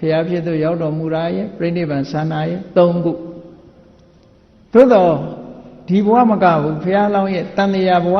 ဖျားဖြစ်သူရောက်တော်မူတာရဲ့ပြိဋိဘံစံတာရဲ့၃ခုသို့တော့ဒီဘဝမကဘူးဖျားလောင်းရဲ့တန်တရာဘဝ